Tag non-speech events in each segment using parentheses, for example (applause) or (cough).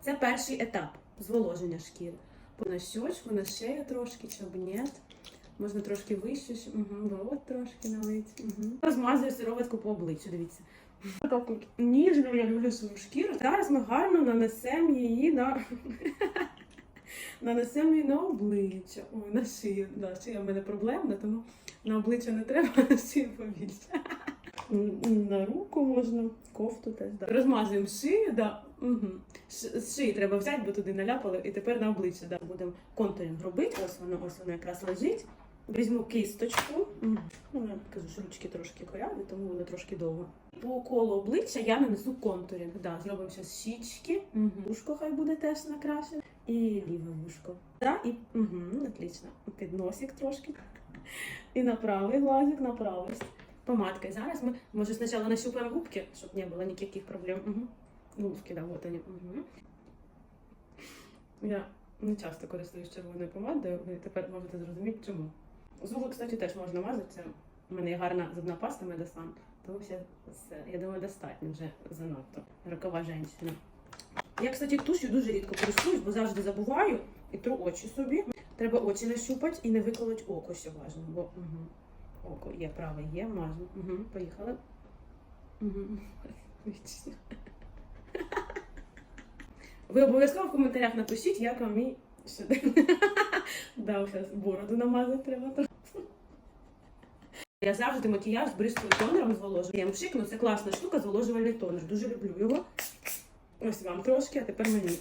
Це перший етап зволоження шкіри. На щочку, на шею трошки, чобнет. Можна трошки вище, угу, рот трошки налить. Угу. Розмазую сироватку по обличчю, дивіться. Так от ніжно я люблю свою шкіру. Зараз ми гарно нанесемо її на. (laughs) Нанесемо її на обличчя. Ой, на шию. Да, шия в мене проблемна, тому на обличчя не треба, (laughs) на шию побільше. На руку можна, кофту теж. Да. Розмазуємо шию, да. Угу. З шиї треба взяти, бо туди наляпали, і тепер на обличчя да. будемо контуринг робити. Ось воно, ось воно якраз лежить. Візьму кісточку. Ну, я кажу, що ручки трошки коряві, тому воно трошки довго. По колу обличчя я нанесу контуринг. Да, зробимо зараз щічки. Угу. Ушко хай буде теж накрашене. І ліве вушко. Да, і угу, отлично. Під носик трошки. І на правий глазик, на правий. Помадкой. Зараз ми, може, спочатку нащупаємо губки, щоб не було ніяких проблем. Угу. Губки, да, вот они. Угу. Я не часто користуюсь червоною помадою, ви тепер можете зрозуміти, чому. Зуби, кстати, теж можна мазати. У мене є гарна зубна паста медосан, тому все, я думаю, достатньо вже занадто. Рокова жінка. Я, кстати, тушю дуже рідко користуюсь, бо завжди забуваю і тру очі собі. Треба очі нащупати і не виколоть око ще важно, бо угу. Око є праве, є, мажу. Угу. Поїхали. Угу. Ви обов'язково в коментарях напишіть, як вам мій шедевр. Да, зараз бороду намазати треба. Я завжди макіяж з бризкою тонером зволожую. Я пшикну, це класна штука, зволожувальний тонер. Дуже люблю його. Ось вам трошки, а тепер мені.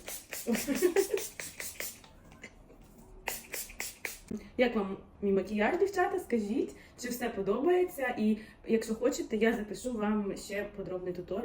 Як вам мій макіяж, дівчата? Скажіть, чи все подобається? І якщо хочете, я запишу вам ще подробний туторіал.